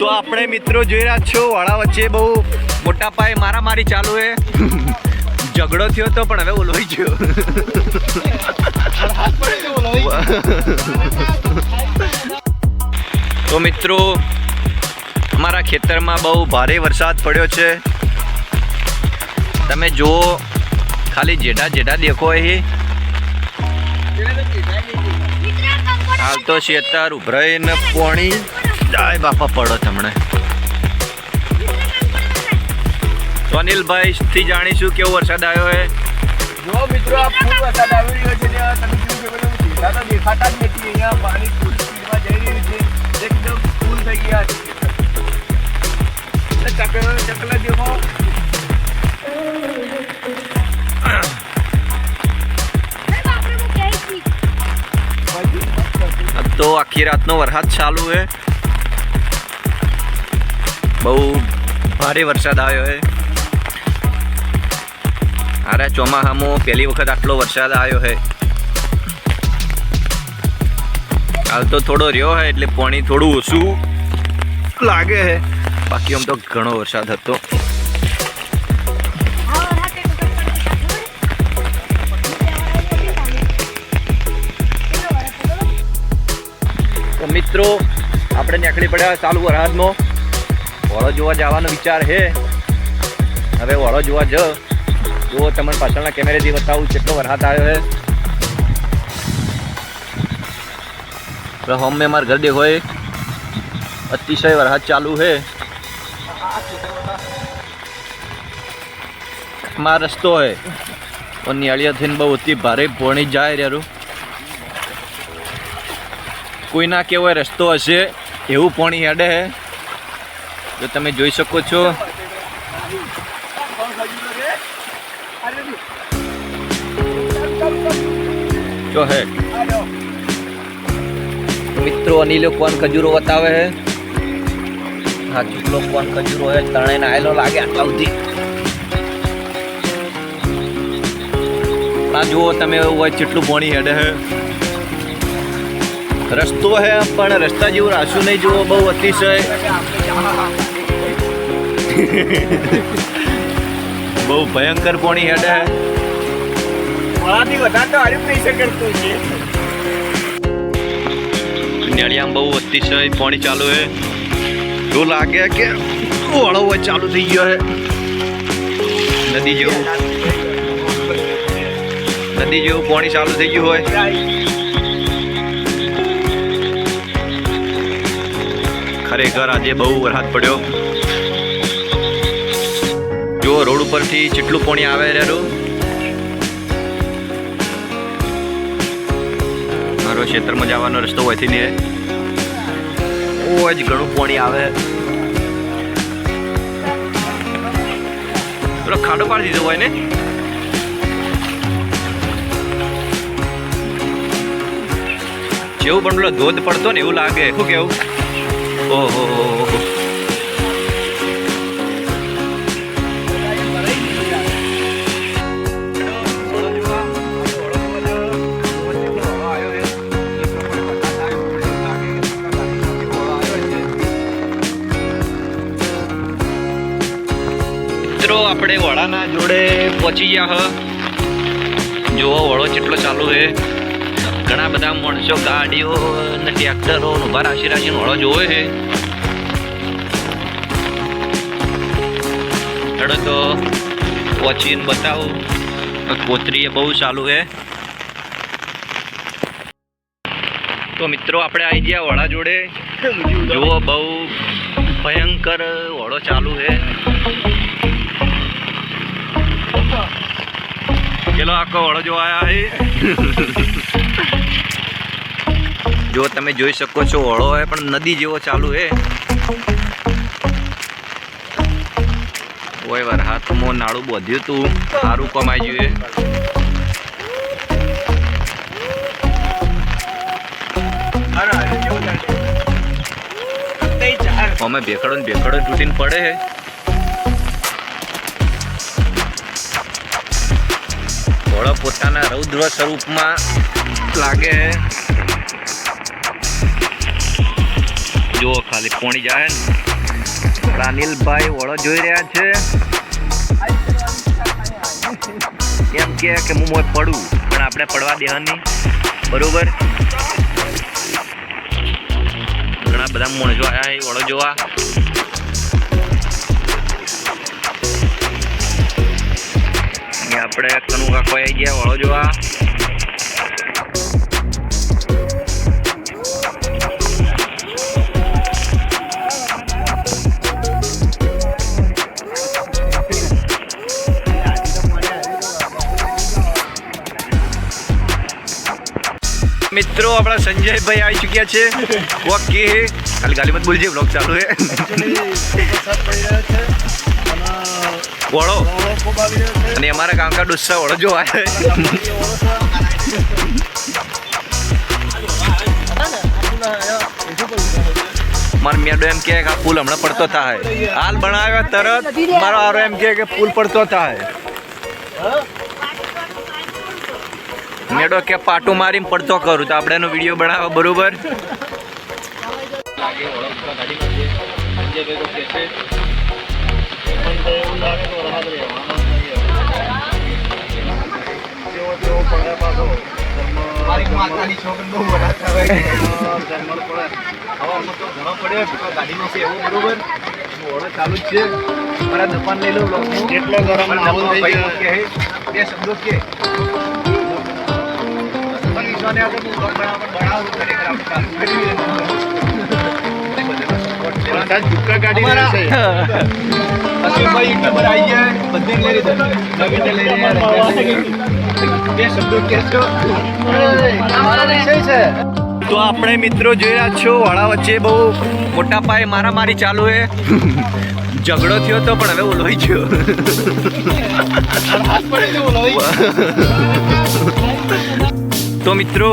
તો આપણે મિત્રો જોઈ રહ્યા છો વાળા વચ્ચે બહુ મોટા પાયે મારામારી ચાલુ એ ઝઘડો થયો તો પણ હવે ઓલવાઈ ગયો. તો મિત્રો અમારા ખેતરમાં બહુ ભારે વરસાદ પડ્યો છે. તમે જુઓ ખાલી જેઠા જેઠા દેખો એ હાલ તો શેતર ઉભરાઈને પોણી. જાય બાપા પડો તમને. અનિલભાઈ થી જાણીશું કેવો વરસાદ આવ્યો હે જો મિત્રો આ ફૂલ વરસાદ આવી રહ્યો છે ને તમે જોયું કે પેલું સીધા તો દેખાતા જ નથી. અહીંયા પાણી ફૂલ સ્પીડમાં જઈ રહ્યું છે. એકદમ ફૂલ થઈ ગયા છે. ચકલો ચકલા ચકલા દેખો. તો આખી રાતનો વરસાદ ચાલુ હે બહુ ભારે વરસાદ આવ્યો છે. અરે ચોમાસામાં પહેલી વખત આટલો વરસાદ આવ્યો છે. હાલ તો થોડો રહ્યો હે એટલે પાણી થોડું ઓછું લાગે હે બાકી આમ તો ઘણો વરસાદ હતો. મિત્રો, આપણે નીકળી પડ્યા, ચાલુ વરસાદમાં ઓળો જોવા જવાનો વિચાર હે. હવે ઓળો જોવા જ. જો તમને પાછળના કેમેરેથી બતાવું કેટલો વરસાદ આવ્યો છે હોમ મેં મારા ઘર દેખો અતિશય વરસાદ ચાલુ હે. માં રસ્તો હોય પણ નિયાળીયા થઈને બહુ અતિ ભારે ભોણી જાય રહ્યું કોઈના કેવો રસ્તો હશે, એવું પોણી હેડે હે. જો તમે જોઈ શકો છો. જો હે. મિત્રો, અનિલો કોણ ખજૂરો બતાવે હે? હા ચૂકલો કોણ ખજૂરો હે? ત્રણેય આયેલો લાગે આટલા સુધી. આ જુઓ તમે, એવું હોય ચેટલું ભણી હેડે હે. રસ્તો હે પણ રસ્તા જેવું રાશું નહીં જુઓ, બહુ અતિશય. બહુ ભયંકર પોણી હેડે મારાથી વધારે તો હારી નહીં શકતું છે. નળિયામાં બહુ અતિશય પાણી ચાલુ હે એવું લાગે કે વળો હોય ચાલુ થઈ ગયો હે નદી જેવું. નદી જેવું પાણી ચાલુ થઈ ગયું હોય. ખરેખર આજે બહુ વરસાદ પડ્યો. જો રોડ ઉપરથી જેટલું પાણી આવે રહ્યું મારો ક્ષેત્રમાં જવાનો રસ્તો હોયથી ને બહુ જ ઘણું પાણી આવે. પેલો ખાડો પાડી દીધો હોય ને? જેવું પણ પેલો ધોધ પડતો ને એવું લાગે, શું કેવું? ઓહો. પહોંચી ગયા હ. જુઓ વળો કેટલો ચાલુ છે ઘણા બધા માણસો ગાડીઓ ને ટ્રેક્ટરો ઊભા રાશિ રાશીને વળો જોવે છે હેડો તો પહોંચીને બતાવું. કોતરી બહુ ચાલુ છે તો મિત્રો, આપણે આવી ગયા વડા જોડે. જુઓ બહુ ભયંકર વડો ચાલુ છે પેલો આખો વડો જો આયા હે જો તમે જોઈ શકો છો વડો હે, પણ નદી જેવો ચાલુ હે. ઓય વાર હાથમાં નાળું બોધ્યું તું. સારું કમાઈ જોઈએ અમે ભેખડો ને ભેખડો તૂટીને પડે હે. પોતાના રૌદ્ર સ્વરૂપમાં લાગે. જુઓ, ખાલી પોણી જાય ને. રાનિલભાઈ વળો જોઈ રહ્યા છે. એમ કે કે હું મોય પડું, પણ આપણે પડવા દેવાની. બરોબર? ઘણા બધા મોણજો જોયા વળો જોવા. અહીંયા આપણે કનુ કાકો આવી ગયા વળો જોવા મિત્રો આપણા સંજયભાઈ આવી ચૂક્યા છે. ઓકે ખાલી ગાલી મત બોલજે બ્લોગ ચાલુ હે. વળો. અને અમારા કાંકા ડુસ્સા વળો જોવા. મારો મેડો એમ કહે કે આ પુલ હમણાં પડતો થાય. હાલ બનાવ્યા તરત. મારો આરો એમ કહે કે પુલ પડતો થાય. મેડો કે પાટું મારીને પડતો કરું. તો આપણે એનો વીડિયો બનાવો, બરોબર? મારી માતાની છોકરી બહુ મોટા થવાય જન્મણ પડે હવે અમુક તો ઘણો પડ્યો ગાડીમાં છે એવું બરોબર ચાલુ જ છે મારા દુકાન લઈ લો બ્લોકનું એટલો કે બે કે. તો આપણે મિત્રો જોઈ રહ્યા છો વાળા વચ્ચે બહુ મોટા પાયે મારામારી ચાલુ હે ઝઘડો થયો તો પણ હવે ઓલવાઈ ગયો. તો મિત્રો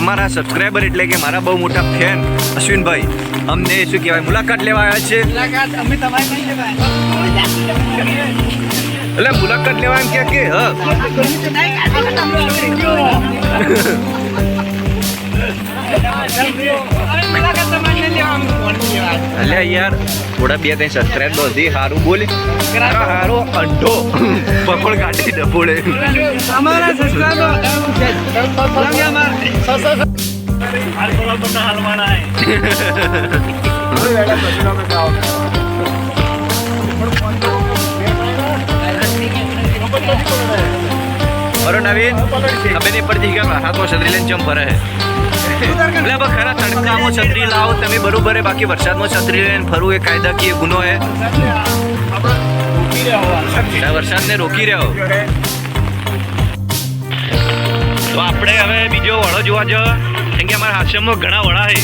અમારા સબસ્ક્રાઈબર એટલે કે મારા બહુ મોટા ફેન અશ્વિનભાઈ. અમને શું કહેવાય મુલાકાત લેવા આવ્યા છે. એટલે મુલાકાત લેવા એમ કે કે હ. અલ્યા યાર થોડા બે ત્રણ સબસ્ક્રાઈબ વધી સારું બોલી. સારો અંડો પકડ કાઢી ડફોડે બરો નવીન હવે નહીં પડતી કે હાથમાં છત્રી લઈને ફરે હે એટલે હવે ખરા તડકામાં છત્રી લાવો, તમે બરોબર, બાકી વરસાદમાં છત્રી લઈને ફરવું એ કાયદાકીય ગુનો હે. વરસાદને રોકી રહ્યો. તો આપણે હવે બીજો વડો જોવા જ કેમ કે અમારા આશ્રમમાં ઘણા વડા છે.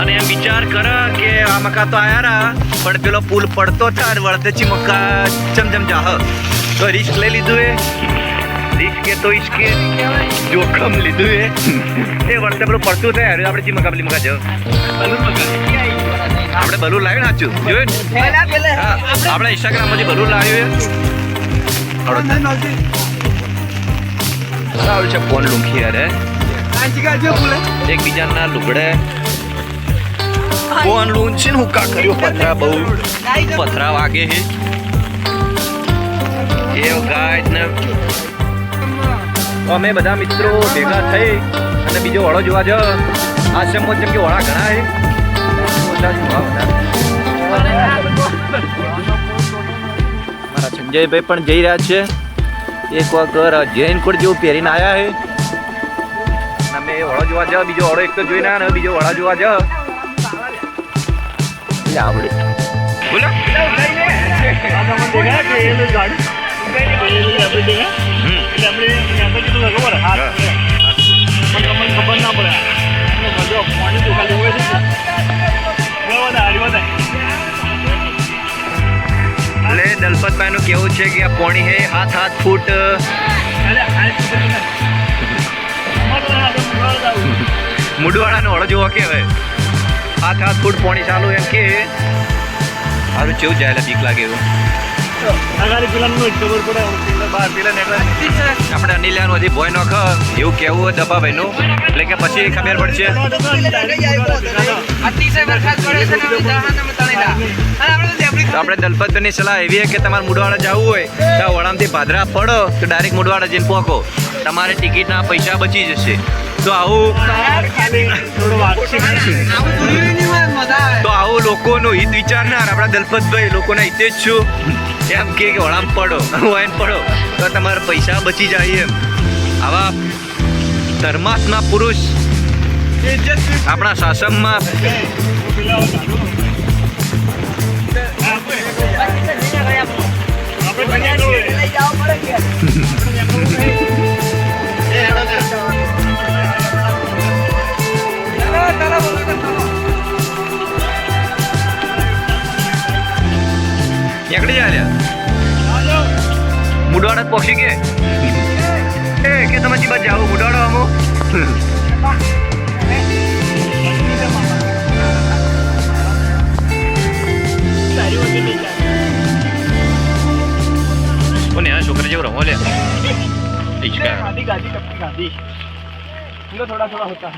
અને એમ વિચાર કર કે આ મકા તો આયા રા પણ પેલો પુલ પડતો થાય વળતેચી મકા ચમચમ જાહ તો રિસ્ક લઈ લીધું એ. એ તો ઈચકે જોખમ લીધું એ એ વર્ષે પેલું પડતું થાય હવે આપણે ચી મકાબલી મકા જાવ આપણે બલૂન લાવ્યું નાચ્યું જોયું આપણે ઇન્સ્ટાગ્રામમાંથી બલૂન લાવ્યું સારું છે ફોન લૂંખી યાર એકબીજાના લુગડે ફોન લૂંચી ને હુક્કા કર્યો પથરા બહુ પથરા વાગે છે એ ગાય ને અમે બધા મિત્રો ભેગા થઈ અને બીજો વડો જોવા જ આશ્રમમાં જેમ કે વડા ઘણા મારા સંજયભાઈ પણ જઈ રહ્યા છે. એક વખત જૈન જૈનકોટ જેવું પહેરીને આવ્યા છે. અમે વડો જોવા જાવ બીજો વડો એક તો જોઈને આવ્યા ને બીજો વડા જોવા જાવ એટલે આવડે. બોલો. હમ. એટલે દલપતભાઈ નું કેવું છે કે આ પોણી હે હાથ હાથ ફૂટ? મૂડવાળાનો હળ જોવા કે હવે? હાથ હાથ ફૂટ પોણી ચાલુ એમ કે? સારું કેવું જાય બીક લાગે એવું? આપણે અનિલ યાર હજી ભોય નોખ. એવું કેવું હોય દબાભાઈનું એટલે કે પછી ખબર પડશે. તો આપણે દલપતની સલાહ એવી છે કે તમારે મુડવાડા જવું હોય તો વડામથી ભાદરા પડો તો ડાયરેક્ટ મુડવાડા જઈને પહોંચો તમારે ટિકિટના પૈસા બચી જશે. તો આવું તો આવું લોકોનું હિત વિચારનાર આપણા દલપતભાઈ લોકોના હિતે જ છું. એમ કે વળામ પડો, વાયન પડો, તો તમારા પૈસા બચી જાય એમ. આવા ધર્માત્મા પુરુષ આપણા શાસનમાં પકડી આલ્યા. મુડાડ જ પહોંચી કે એ કે તમે જીબા જાઓ મુડાડો અમો કોને આ છોકરા જેવો રમો લે થોડા થોડા હોતા.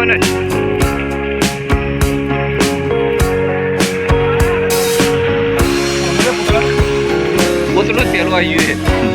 ઉપાડીને મને પોતનું જ પહેલું આવી